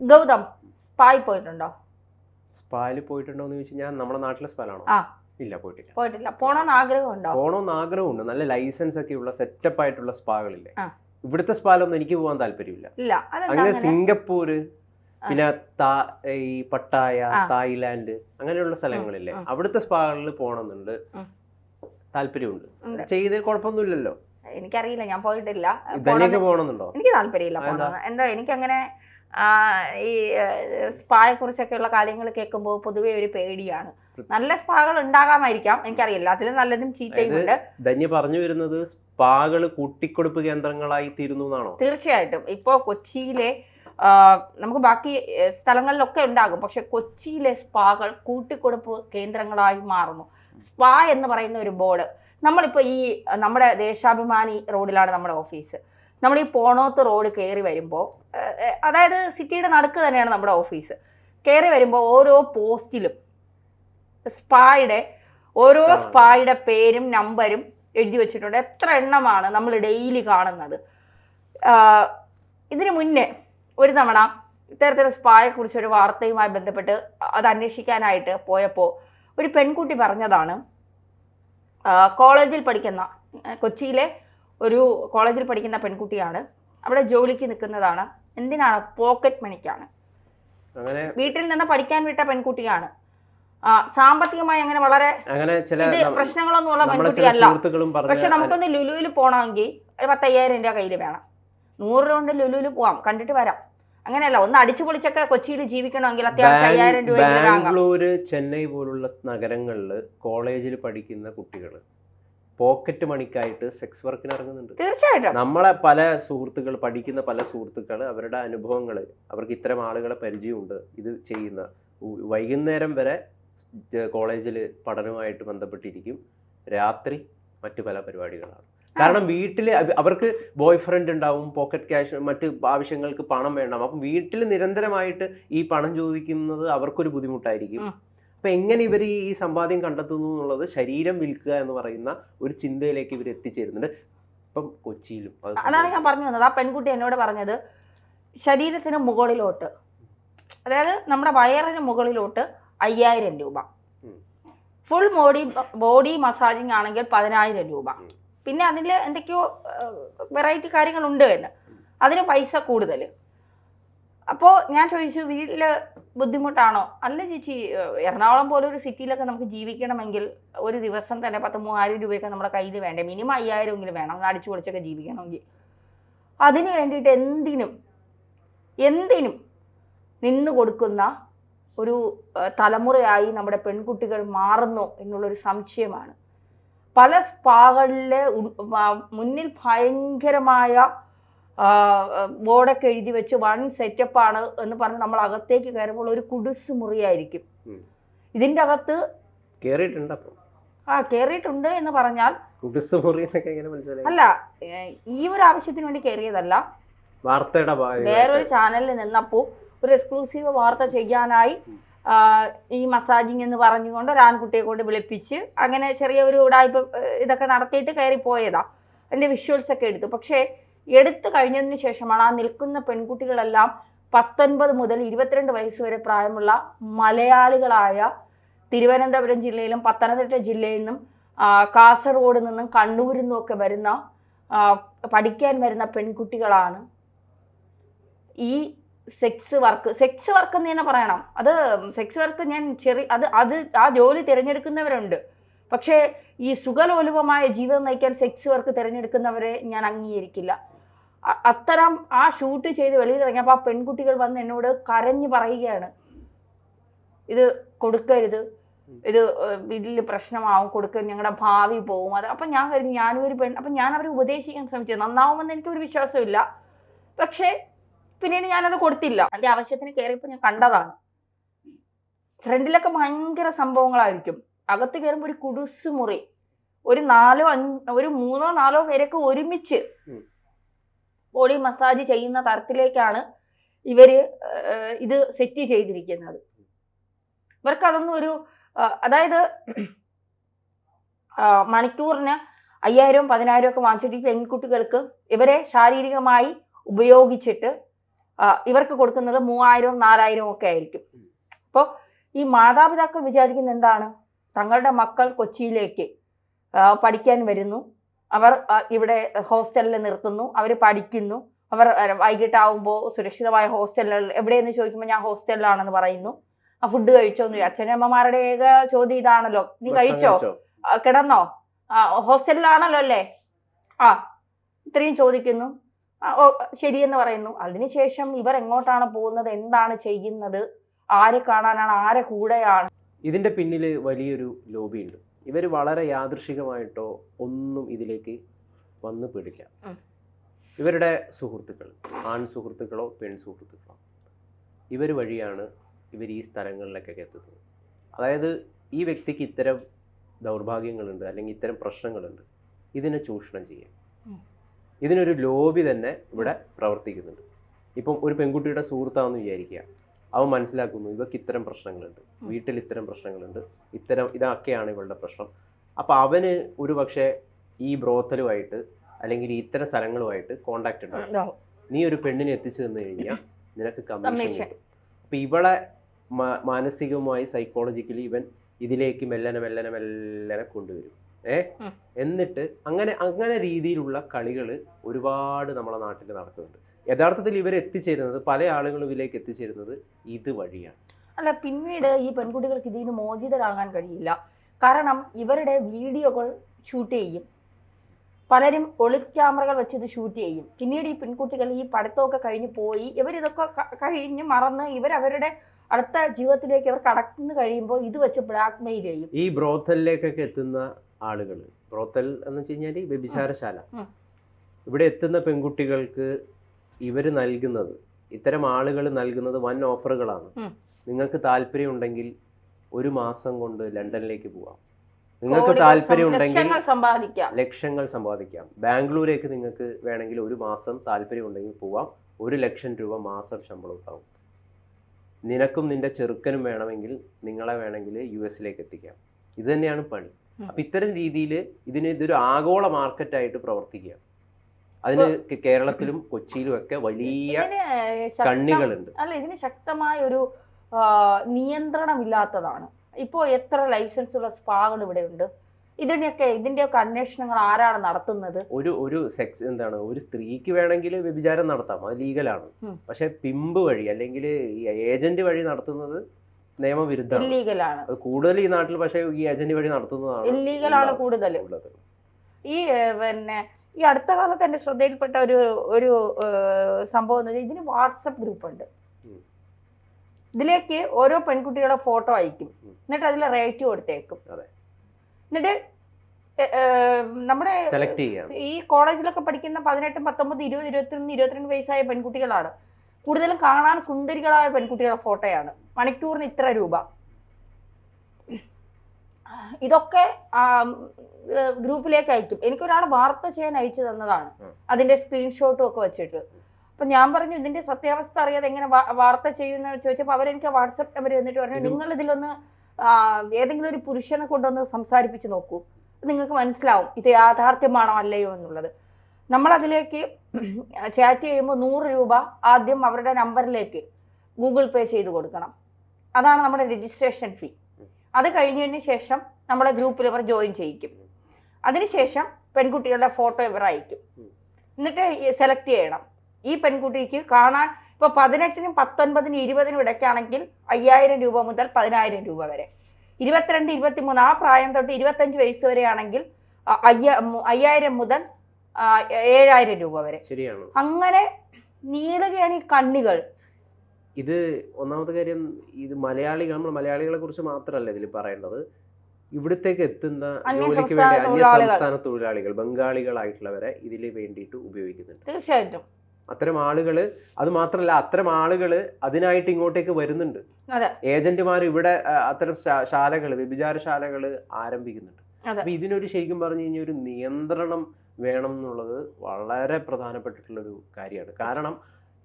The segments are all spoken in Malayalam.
ഗൗതം സ്പായിൽ പോയിട്ടുണ്ടോ? സ്പായിൽ പോയിട്ടുണ്ടോ എന്ന് ചോദിച്ചാൽ ഞാൻ നമ്മുടെ നാട്ടിലെ സ്പാലാണോ? ആ. ഇല്ല പോയിട്ടില്ല. പോയിട്ടില്ല. പോണോന്ന് ആഗ്രഹമുണ്ടോ? പോണോന്ന് ആഗ്രഹമുണ്ട്. നല്ല ലൈസൻസ് ഒക്കെ ഉള്ള സെറ്റപ്പ് ആയിട്ടുള്ള സ്പാകളില്ലേ. ഇവിടുത്തെ സ്പാലൊന്നും എനിക്ക് പോകാൻ താല്പര്യമില്ല. അങ്ങനെ സിംഗപ്പൂർ സിംഗപ്പൂര് പിന്നെ ഈ പട്ടായ. തായ്ലാന്റ് അങ്ങനെയുള്ള സ്ഥലങ്ങളില്ലേ. അവിടുത്തെ സ്പാകളിൽ പോകണമെന്നുണ്ട്. താല്പര്യമുണ്ട്. ചെയ്ത് കുഴപ്പമൊന്നുമില്ലല്ലോ. എനിക്കറിയില്ല. ഞാൻ പോയിട്ടില്ല. പോകണമെന്നുണ്ടോ എനിക്ക് താല്പര്യമില്ല? എന്താ? എനിക്കങ്ങനെ ആ, ഈ സ്പായെ കുറിച്ചൊക്കെയുള്ള കാര്യങ്ങൾ കേൾക്കുമ്പോൾ പൊതുവേ ഒരു പേടിയാണ്. നല്ല സ്പാകൾ ഉണ്ടാകാമായിരിക്കാം. എനിക്കറിയില്ല. അതിലും നല്ലതും ചീത്തയും ഉണ്ട്. ധന്യ പറഞ്ഞു വരുന്നത് സ്പാകൾ കൂട്ടിക്കൊടുപ്പ് കേന്ദ്രങ്ങളായി തീരുന്നു എന്നാണോ തീർച്ചയായിട്ടും. ഇപ്പോൾ കൊച്ചിയിലെ നമുക്ക് ബാക്കി സ്ഥലങ്ങളിലൊക്കെ ഉണ്ടാകും. പക്ഷെ കൊച്ചിയിലെ സ്പാകൾ കൂട്ടിക്കൊടുപ്പ് കേന്ദ്രങ്ങളായി മാറുന്നു. സ്പാ എന്ന് പറയുന്ന ഒരു ബോർഡ്. നമ്മളിപ്പോൾ ഈ നമ്മുടെ ദേശാഭിമാനി റോഡിലാണ് നമ്മുടെ ഓഫീസ്. നമ്മൾ ഈ പോണോത്ത് റോഡ് കയറി വരുമ്പോൾ അതായത് സിറ്റിയുടെ നടുക്ക് തന്നെയാണ് നമ്മുടെ ഓഫീസ്. കയറി വരുമ്പോൾ ഓരോ പോസ്റ്റിലും സ്പായുടെ ഓരോ. സ്പായുടെ പേരും നമ്പരും എഴുതി വെച്ചിട്ടുണ്ട്. എത്ര എണ്ണമാണ് നമ്മൾ ഡെയിലി കാണുന്നത്. ഇതിനു മുന്നേ ഒരു തവണ ഇത്തരത്തിൽ സ്പായെ കുറിച്ച് ഒരു വാർത്തയുമായി ബന്ധപ്പെട്ട് അത് അന്വേഷിക്കാനായിട്ട് പോയപ്പോൾ ഒരു പെൺകുട്ടി പറഞ്ഞതാണ് കോളേജിൽ പഠിക്കുന്ന കൊച്ചിയിലെ ഒരു കോളേജിൽ പഠിക്കുന്ന പെൺകുട്ടിയാണ്. അവിടെ ജോലിക്ക് നിൽക്കുന്നതാണ്. എന്തിനാണ്? പോക്കറ്റ് മണിക്കാണ് വീട്ടിൽ നിന്ന് പഠിക്കാൻ വിട്ട പെൺകുട്ടിയാണ്. സാമ്പത്തികമായി അങ്ങനെ വളരെ ഇത് പ്രശ്നങ്ങളൊന്നും ഉള്ള പെൺകുട്ടിയല്ല. പക്ഷെ നമുക്കൊന്ന് ലുലുവിൽ പോകണമെങ്കിൽ ഒരു പത്തയ്യായിരം രൂപ കയ്യിൽ വേണം. നൂറ് രൂപ കൊണ്ട് ലുലുവിൽ പോവാം. കണ്ടിട്ട് വരാം. അങ്ങനെയല്ല ഒന്ന് അടിച്ചു പൊളിച്ചൊക്കെ കൊച്ചിയിൽ ജീവിക്കണമെങ്കിൽ അത്യാവശ്യം അയ്യായിരം രൂപ ബാംഗ്ലൂര് ചെന്നൈ പോലുള്ള നഗരങ്ങളിൽ കോളേജിൽ പഠിക്കുന്ന കുട്ടികൾ പോക്കറ്റ് മണിക്കായിട്ട് സെക്സ് വർക്കിന് ഇറങ്ങുന്നുണ്ട്. തീർച്ചയായിട്ടും. നമ്മളെ പല സുഹൃത്തുക്കൾ പഠിക്കുന്ന പല സുഹൃത്തുക്കൾ അവരുടെ അനുഭവങ്ങൾ അവർക്ക് ഇത്തരം ആളുകളെ പരിചയമുണ്ട് ഇത് ചെയ്യുന്ന. വൈകുന്നേരം വരെ കോളേജിൽ പഠനവുമായിട്ട് ബന്ധപ്പെട്ടിരിക്കും. രാത്രി മറ്റു പല പരിപാടികളാണ്. കാരണം വീട്ടിൽ അവർക്ക് ബോയ് ഫ്രണ്ട് ഉണ്ടാവും പോക്കറ്റ് ക്യാഷ് മറ്റ് ആവശ്യങ്ങൾക്ക് പണം വേണം അപ്പം വീട്ടിൽ നിരന്തരമായിട്ട് ഈ പണം ചോദിക്കുന്നത് അവർക്കൊരു ബുദ്ധിമുട്ടായിരിക്കും. അപ്പൊ എങ്ങനെ ഇവർ ഈ സമ്പാദ്യം കണ്ടെത്തുന്നു എന്നുള്ളത് ശരീരം വിൽക്കുക എന്ന് പറയുന്ന ഒരു ചിന്തയിലേക്ക് ഇവർ എത്തിച്ചേരുന്നുണ്ട്. ഇപ്പം കൊച്ചിയിലും അതാണ് ഞാൻ പറഞ്ഞു വന്നത്. ആ പെൺകുട്ടി എന്നോട് പറഞ്ഞത് ശരീരത്തിന് മുകളിലോട്ട് അതായത് നമ്മുടെ വയറിന് മുകളിലോട്ട് അയ്യായിരം രൂപ. ഫുൾ ബോഡി ബോഡി മസാജിങ് ആണെങ്കിൽ പതിനായിരം രൂപ. പിന്നെ അതിൽ എന്തൊക്കെയോ വെറൈറ്റി കാര്യങ്ങളുണ്ട് എന്ന്. അതിന് പൈസ കൂടുതൽ അപ്പോൾ ഞാൻ ചോദിച്ചു വീട്ടിൽ ബുദ്ധിമുട്ടാണോ? അല്ല ചേച്ചി എറണാകുളം പോലെ ഒരു സിറ്റിയിലൊക്കെ നമുക്ക് ജീവിക്കണമെങ്കിൽ ഒരു ദിവസം തന്നെ പത്ത് മൂവായിരം രൂപയൊക്കെ നമ്മുടെ കയ്യിൽ വേണ്ടേ? മിനിമം അയ്യായിരം എങ്കിലും വേണം ഒന്ന് അടിച്ചു പൊളിച്ചൊക്കെ ജീവിക്കണമെങ്കിൽ. അതിന് വേണ്ടിയിട്ട് എന്തിനും എന്തിനും നിന്ന് കൊടുക്കുന്ന ഒരു തലമുറയായി നമ്മുടെ പെൺകുട്ടികൾ മാറുന്നു എന്നുള്ളൊരു സംശയമാണ്. പല സ്പാകളിലെ മുന്നിൽ ഭയങ്കരമായ ബോർഡൊക്കെ എഴുതി വെച്ച് വൺ സെറ്റപ്പാണ് എന്ന് പറഞ്ഞ് നമ്മൾ അകത്തേക്ക് കയറുമ്പോൾ ഒരു കുടിസ് മുറിയായിരിക്കും. ഇതിന്റെ ഇതിന്റെ അകത്ത് കയറിയിട്ടുണ്ട് ആ കയറിയിട്ടുണ്ട് എന്ന് പറഞ്ഞാൽ കുടിസ് മുറി അല്ല ഈ ഒരു ആവശ്യത്തിന് വേണ്ടി കയറിയതല്ല വാർത്തയുടെ വേറൊരു ചാനലിൽ നിന്നപ്പോൾ ഒരു എക്സ്ക്ലൂസീവ് വാർത്ത ചെയ്യാനായി ഈ മസാജിങ് എന്ന് പറഞ്ഞുകൊണ്ട് ഒരു ആൺകുട്ടിയെ കൊണ്ട് വിളിപ്പിച്ച് അങ്ങനെ ചെറിയ ഒരു ഉടായ്പ ഇതൊക്കെ നടത്തിയിട്ട് കയറി അതിന്റെ എന്റെ വിഷ്വൽസ് ഒക്കെ എടുത്തു. പക്ഷേ എടുത്തു കഴിഞ്ഞതിന് ശേഷമാണ് ആ നിൽക്കുന്ന പെൺകുട്ടികളെല്ലാം പത്തൊൻപത് മുതൽ ഇരുപത്തിരണ്ട് വയസ്സ് വരെ പ്രായമുള്ള മലയാളികളായ തിരുവനന്തപുരം ജില്ലയിലും പത്തനംതിട്ട ജില്ലയിൽ നിന്നും കാസർഗോഡ് നിന്നും കണ്ണൂരിൽ നിന്നും ഒക്കെ വരുന്ന പഠിക്കാൻ വരുന്ന പെൺകുട്ടികളാണ്. ഈ സെക്സ് വർക്ക് സെക്സ് വർക്ക് എന്ന് തന്നെ പറയണം. അത് സെക്സ് വർക്ക് ഞാൻ ചെറിയ അത് അത് ആ ജോലി തിരഞ്ഞെടുക്കുന്നവരുണ്ട്. പക്ഷേ ഈ സുഖലോലുപമായ ജീവിതം നയിക്കാൻ സെക്സ് വർക്ക് തിരഞ്ഞെടുക്കുന്നവരെ ഞാൻ അംഗീകരിക്കില്ല. അത്തരം ആ ഷൂട്ട് ചെയ്ത് വെളിയിൽ ഇറങ്ങിയപ്പോൾ ആ പെൺകുട്ടികൾ വന്ന് എന്നോട് കരഞ്ഞു പറയുകയാണ്. ഇത് കൊടുക്കരുത്. ഇത് വീട്ടിൽ പ്രശ്നമാവും കൊടുക്കരുത് ഞങ്ങളുടെ ഭാവി പോവും. അത് അപ്പം ഞാൻ കരുതി ഞാനും ഒരു പെൺ അപ്പം ഞാൻ അവരെ ഉപദേശിക്കാൻ ശ്രമിച്ചത് നന്നാവുമെന്ന് എനിക്കൊരു വിശ്വാസമില്ല പക്ഷേ പിന്നീട് ഞാനത് കൊടുത്തില്ല. എന്റെ ആവശ്യത്തിന് കയറിയപ്പോൾ ഞാൻ കണ്ടതാണ്. ഫ്രണ്ടിലൊക്കെ ഭയങ്കര സംഭവങ്ങളായിരിക്കും. അകത്ത് കയറുമ്പോൾ ഒരു കുടുസ് മുറി ഒരു നാലോ അഞ്ച് ഒരു മൂന്നോ നാലോ പേരൊക്കെ ഒരുമിച്ച്. ബോഡി മസാജ് ചെയ്യുന്ന തരത്തിലേക്കാണ് ഇവർ ഇത് സെറ്റ് ചെയ്തിരിക്കുന്നത്. ഇവർക്ക് അതൊന്നും ഒരു അതായത് മണിക്കൂറിന് അയ്യായിരവും പതിനായിരം ഒക്കെ വാങ്ങിച്ചിട്ട് ഈ പെൺകുട്ടികൾക്ക് ഇവരെ ശാരീരികമായി ഉപയോഗിച്ചിട്ട് ഇവർക്ക് കൊടുക്കുന്നത് മൂവായിരവും നാലായിരവും ഒക്കെ ആയിരിക്കും. അപ്പോൾ ഈ മാതാപിതാക്കൾ വിചാരിക്കുന്ന എന്താണ്? തങ്ങളുടെ മക്കൾ കൊച്ചിയിലേക്ക് പഠിക്കാൻ വരുന്നു. അവർ ഇവിടെ ഹോസ്റ്റലിൽ നിർത്തുന്നു അവർ പഠിക്കുന്നു. അവർ വൈകിട്ടാവുമ്പോൾ സുരക്ഷിതമായ ഹോസ്റ്റലിൽ എവിടെയെന്ന് ചോദിക്കുമ്പോൾ ഞാൻ ഹോസ്റ്റലിലാണെന്ന് പറയുന്നു. ആ ഫുഡ് കഴിച്ചോ എന്ന് അച്ഛനമ്മമാരുടെ ഏക ചോദ്യം ഇതാണല്ലോ. നീ കഴിച്ചോ? കിടന്നോ? ആ ഹോസ്റ്റലിലാണല്ലോ അല്ലേ? ആ ഇത്രയും ചോദിക്കുന്നു. ഓ ശരിയെന്ന് പറയുന്നു. അതിനുശേഷം ഇവർ എങ്ങോട്ടാണ് പോകുന്നത്? എന്താണ് ചെയ്യുന്നത്? ആരെ കാണാനാണ്? ആരെ കൂടെയാണ്? ഇതിന്റെ പിന്നിൽ വലിയൊരു ലോബി ഉണ്ട്. ഇവർ വളരെ യാദൃശികമായിട്ടോ ഒന്നും ഇതിലേക്ക് വന്നു പെടില്ല ഇവരുടെ സുഹൃത്തുക്കൾ ആൺ സുഹൃത്തുക്കളോ പെൺ സുഹൃത്തുക്കളോ ഇവർ വഴിയാണ് ഇവർ ഈ സ്ഥലങ്ങളിലേക്കൊക്കെ എത്തുന്നത്. അതായത് ഈ വ്യക്തിക്ക് ഇത്തരം ദൗർഭാഗ്യങ്ങളുണ്ട് അല്ലെങ്കിൽ ഇത്തരം പ്രശ്നങ്ങളുണ്ട്. ഇതിനെ ചൂഷണം ചെയ്യാം ഇതിനൊരു ലോബി തന്നെ ഇവിടെ പ്രവർത്തിക്കുന്നുണ്ട്. ഇപ്പം ഒരു പെൺകുട്ടിയുടെ സുഹൃത്താണെന്ന് വിചാരിക്കുക. അവൻ മനസ്സിലാക്കുന്നു. ഇവർക്ക് ഇത്തരം പ്രശ്നങ്ങളുണ്ട്. വീട്ടിൽ ഇത്തരം പ്രശ്നങ്ങളുണ്ട്. ഇത്തരം ഇതൊക്കെയാണ് ഇവളുടെ പ്രശ്നം. അപ്പോൾ അവന് ഒരു പക്ഷേ ഈ ബ്രോത്തലുമായിട്ട് അല്ലെങ്കിൽ ഇത്തരം സ്ഥലങ്ങളുമായിട്ട് കോണ്ടാക്ട് ഉണ്ടാവും. നീ ഒരു പെണ്ണിനെ എത്തിച്ചു തന്നു കഴിഞ്ഞാൽ നിനക്ക് കമ്മീഷൻ. കിട്ടും. അപ്പൊ ഇവളെ മാനസികമായി സൈക്കോളജിക്കലി ഇവൻ ഇതിലേക്ക് മെല്ലനെ മെല്ലനെ മെല്ലനെ കൊണ്ടുവരും. ഏ? എന്നിട്ട് അങ്ങനെ അങ്ങനെ രീതിയിലുള്ള കളികൾ ഒരുപാട് നമ്മളെ നാട്ടിൽ നടക്കുന്നുണ്ട്. യഥാർത്ഥത്തിൽ ഇവർ എത്തിച്ചേരുന്നത് പല ആളുകളും ഇതിലേക്ക് എത്തിച്ചേരുന്നത് ഇത് വഴിയാണ്. അല്ല പിന്നീട് ഈ പെൺകുട്ടികൾക്ക് ഇതിൽ നിന്ന് മോചിതരാകാൻ കഴിയില്ല. കാരണം ഇവരുടെ വീഡിയോകൾ ഷൂട്ട് ചെയ്യും. പലരും ഒളി ക്യാമറകൾ വെച്ച് ഇത് ഷൂട്ട് ചെയ്യും. പിന്നീട് ഈ പെൺകുട്ടികൾ ഈ പഠിത്തമൊക്കെ കഴിഞ്ഞ് പോയി ഇവരിതൊക്കെ കഴിഞ്ഞ് മറന്ന് ഇവരവരുടെ അടുത്ത ജീവിതത്തിലേക്ക് ഇവർ കടന്നു കഴിയുമ്പോൾ ഇത് വെച്ച് ബ്ലാക്ക് മെയിൽ ചെയ്യും. ഈ ബ്രോത്തലിലേക്കൊക്കെ എത്തുന്ന ആളുകൾ ബ്രോത്തൽ എന്ന് വെച്ച് കഴിഞ്ഞാൽ വ്യഭിചാരശാല. ഇവിടെ എത്തുന്ന പെൺകുട്ടികൾക്ക് ഇവർ നൽകുന്നത് ഇത്തരം ആളുകൾ നൽകുന്നത് വൻ ഓഫറുകളാണ്. നിങ്ങൾക്ക് താല്പര്യമുണ്ടെങ്കിൽ ഒരു മാസം കൊണ്ട് ലണ്ടനിലേക്ക് പോവാം. നിങ്ങൾക്ക് താല്പര്യം ഉണ്ടെങ്കിൽ ലക്ഷങ്ങൾ സമ്പാദിക്കാം. ലക്ഷങ്ങൾ സമ്പാദിക്കാം. ബാംഗ്ലൂരേക്ക് നിങ്ങൾക്ക് വേണമെങ്കിൽ ഒരു മാസം താല്പര്യമുണ്ടെങ്കിൽ പോവാം. ഒരു ലക്ഷം രൂപ മാസം ശമ്പളം ഉണ്ടാവും. നിനക്കും നിന്റെ ചെറുക്കനും വേണമെങ്കിൽ നിങ്ങളെ വേണമെങ്കിൽ യു എസിലേക്ക് എത്തിക്കാം. ഇത് തന്നെയാണ് പണി. അപ്പൊ അപ്പം ഇത്തരം രീതിയിൽ ഇതിന് ഇതൊരു ആഗോള മാർക്കറ്റായിട്ട് പ്രവർത്തിക്കുക അതിന് കേരളത്തിലും കൊച്ചിയിലും ഒക്കെ വലിയ കണ്ണികളുണ്ട്. അല്ല ഇതിന് ശക്തമായ ഒരു നിയന്ത്രണമില്ലാത്തതാണ്. ഇപ്പോൾ എത്ര ലൈസൻസ് ഉള്ള സ്പാകൾ ഇവിടെ ഉണ്ട് ഇതിനെയൊക്കെ ഇതിന്റെയൊക്കെ അന്വേഷണങ്ങൾ ആരാണ് നടത്തുന്നത്? ഒരു ഒരു സെക്സ് എന്താണ് ഒരു സ്ത്രീക്ക് വേണമെങ്കിൽ വ്യഭിചാരം നടത്താം. അത് ലീഗലാണ്. പക്ഷെ പിമ്പ് വഴി അല്ലെങ്കിൽ ഈ ഏജന്റ് വഴി നടത്തുന്നത് നിയമവിരുദ്ധമാണ്. ഇല്ലീഗലാണ്. കൂടുതൽ ഈ നാട്ടിൽ പക്ഷേ ഈ ഏജന്റ് വഴി നടത്തുന്നതാണ് ഇല്ലീഗലാണ്. കൂടുതൽ ഈ പിന്നെ ഈ അടുത്ത കാലത്ത് എന്റെ ശ്രദ്ധയിൽപ്പെട്ട ഒരു ഒരു സംഭവം എന്ന് വെച്ചാൽ ഇതിന് വാട്സപ്പ് ഗ്രൂപ്പ് ഉണ്ട് ഇതിലേക്ക് ഓരോ പെൺകുട്ടികളുടെ ഫോട്ടോ അയക്കും. എന്നിട്ട് അതിൽ റേറ്റ് കൊടുത്തേക്കും. എന്നിട്ട് നമ്മുടെ ഈ കോളേജിലൊക്കെ പഠിക്കുന്ന പതിനെട്ടും പത്തൊമ്പത് ഇരുപത് ഇരുപത്തൊന്ന് ഇരുപത്തിരണ്ട് വയസ്സായ പെൺകുട്ടികളാണ്. കൂടുതലും കാണാൻ സുന്ദരികളായ പെൺകുട്ടികളുടെ ഫോട്ടോയാണ്. മണിക്കൂറിന് ഇത്ര രൂപ. ഇതൊക്കെ ഗ്രൂപ്പിലേക്ക് അയക്കും എനിക്കൊരാൾ വാർത്ത ചെയ്യാൻ അയച്ചു തന്നതാണ്. അതിന്റെ സ്ക്രീൻഷോട്ടും ഒക്കെ വെച്ചിട്ട്. അപ്പൊ ഞാൻ പറഞ്ഞു ഇതിന്റെ സത്യാവസ്ഥ അറിയാതെ എങ്ങനെ വാർത്ത ചെയ്യുന്ന ചോദിച്ചപ്പോൾ അവരെനിക്ക് വാട്സപ്പ് നമ്പർ തന്നിട്ട് പറഞ്ഞു നിങ്ങൾ ഇതിലൊന്ന് ഏതെങ്കിലും ഒരു പുരുഷനെ കൊണ്ടൊന്ന് സംസാരിപ്പിച്ച് നോക്കൂ. നിങ്ങൾക്ക് മനസ്സിലാവും. ഇത് യാഥാർത്ഥ്യമാണോ അല്ലയോ എന്നുള്ളത്. നമ്മളതിലേക്ക് ചാറ്റ് ചെയ്യുമ്പോൾ നൂറ് രൂപ ആദ്യം അവരുടെ നമ്പറിലേക്ക് ഗൂഗിൾ പേ ചെയ്ത് കൊടുക്കണം. അതാണ് നമ്മുടെ രജിസ്ട്രേഷൻ ഫീ. അത് കഴിഞ്ഞതിന് ശേഷം നമ്മളെ ഗ്രൂപ്പിൽ ഇവർ ജോയിൻ ചെയ്യിക്കും. അതിനുശേഷം പെൺകുട്ടികളുടെ ഫോട്ടോ ഇവർ അയക്കും. എന്നിട്ട് സെലക്ട് ചെയ്യണം. ഈ പെൺകുട്ടിക്ക് കാണാൻ ഇപ്പോൾ പതിനെട്ടിനും പത്തൊൻപതിനും ഇരുപതിനും ഇടയ്ക്കാണെങ്കിൽ അയ്യായിരം രൂപ മുതൽ പതിനായിരം രൂപ വരെ. ഇരുപത്തിരണ്ട് ഇരുപത്തിമൂന്ന് ആ പ്രായം തൊട്ട് ഇരുപത്തഞ്ച് വയസ്സ് വരെയാണെങ്കിൽ അയ്യ അയ്യായിരം മുതൽ ഏഴായിരം രൂപ വരെ. ശരിയാണ്. അങ്ങനെ നീളുകയാണ് ഈ കണ്ണികൾ. ഇത് ഒന്നാമത്തെ കാര്യം ഇത് മലയാളികൾ നമ്മൾ മലയാളികളെ കുറിച്ച് മാത്രമല്ല ഇതിൽ പറയേണ്ടത് ഇവിടത്തേക്ക് എത്തുന്ന ജോലിക്ക് വേണ്ടി അന്യ തൊഴിലാളികൾ. സംസ്ഥാന തൊഴിലാളികൾ ബംഗാളികളായിട്ടുള്ളവരെ ഇതിൽ വേണ്ടിയിട്ട് ഉപയോഗിക്കുന്നുണ്ട് തീർച്ചയായിട്ടും അത്തരം ആളുകൾ അത് മാത്രമല്ല അത്തരം ആളുകൾ അതിനായിട്ട് ഇങ്ങോട്ടേക്ക് വരുന്നുണ്ട്. ഏജന്റുമാർ ഇവിടെ അത്തരം ശാലകൾ വ്യഭിചാരശാലകൾ ആരംഭിക്കുന്നുണ്ട്. അപ്പൊ ഇതിനൊരു ശരിക്കും പറഞ്ഞു കഴിഞ്ഞാൽ ഒരു നിയന്ത്രണം വേണം എന്നുള്ളത് വളരെ പ്രധാനപ്പെട്ടിട്ടുള്ള ഒരു കാര്യമാണ് കാരണം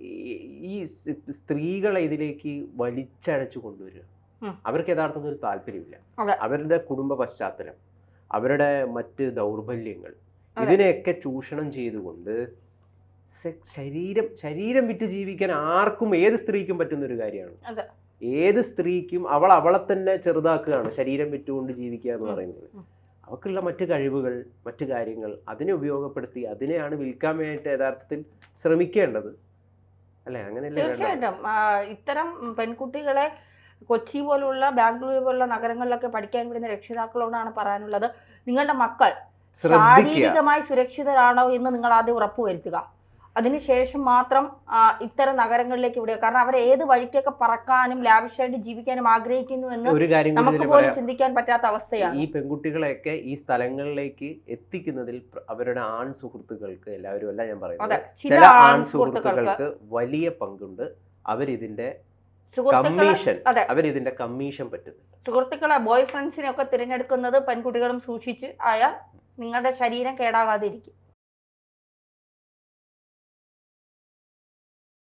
ഈ- സ്ത്രീകളെ ഇതിലേക്ക് വലിച്ചഴച്ചു കൊണ്ടുവരിക. അവർക്ക് യഥാർത്ഥത്തിൽ ഒരു താല്പര്യമില്ല. അവരുടെ കുടുംബ പശ്ചാത്തലം അവരുടെ മറ്റ് ദൗർബല്യങ്ങൾ. ഇതിനെയൊക്കെ ചൂഷണം ചെയ്തുകൊണ്ട് സെക്സ് ശരീരം ശരീരം വിറ്റ് ജീവിക്കാൻ ആർക്കും ഏത് സ്ത്രീക്കും പറ്റുന്ന ഒരു കാര്യമാണ് ഏത് സ്ത്രീക്കും അവൾ അവളെ തന്നെ ചെറുതാക്കുകയാണ് ശരീരം വിറ്റുകൊണ്ട് ജീവിക്കുക എന്ന് പറയുന്നത്. അവക്കുള്ള മറ്റ് മറ്റു കഴിവുകൾ മറ്റു കാര്യങ്ങൾ അതിനെ ഉപയോഗപ്പെടുത്തി അതിനെയാണ് വിൽക്കാൻ വേണ്ടിയിട്ട് യഥാർത്ഥത്തിൽ ശ്രമിക്കേണ്ടത്. അല്ലേ? അങ്ങനെയല്ലേ വേണ്ടത്? തീർച്ചയായിട്ടും. ഇത്തരം പെൺകുട്ടികളെ കൊച്ചി പോലുള്ള ബാംഗ്ലൂർ പോലുള്ള നഗരങ്ങളിലൊക്കെ പഠിക്കാൻ വിടുന്ന രക്ഷിതാക്കളോടാണ് പറയാനുള്ളത്. നിങ്ങളുടെ മക്കൾ ശാരീരികമായി സുരക്ഷിതരാണോ എന്ന് നിങ്ങൾ ആദ്യം ഉറപ്പുവരുത്തുക. അതിനുശേഷം മാത്രം ഇത്തരം നഗരങ്ങളിലേക്ക് വിടുക. കാരണം അവർ ഏത് വഴിക്കൊക്കെ പറക്കാനും ലാവിഷായിട്ട് ജീവിക്കാനും ആഗ്രഹിക്കുന്നു എന്ന് നമുക്ക് പോലും ചിന്തിക്കാൻ പറ്റാത്ത അവസ്ഥയാണ്. ഈ പെൺകുട്ടികളെയൊക്കെ ഈ സ്ഥലങ്ങളിലേക്ക് എത്തിക്കുന്നതിൽ അവരുടെ ആൺ സുഹൃത്തുക്കൾക്ക് എല്ലാവരും അല്ല ഞാൻ പറയുന്നത്. ചില ആൺ സുഹൃത്തുക്കൾക്ക് വലിയ പങ്കുണ്ട്. അവരിതിന്റെ കമ്മീഷൻ. അവരിതിന്റെ കമ്മീഷൻ പറ്റുന്നുണ്ട് സുഹൃത്തുക്കളെ ബോയ് ഫ്രണ്ട്സിനെ ഒക്കെ തിരഞ്ഞെടുക്കുന്നത് പെൺകുട്ടികളും സൂക്ഷിച്ച് ആയാൽ നിങ്ങളുടെ ശരീരം കേടാകാതെ ഇരിക്കും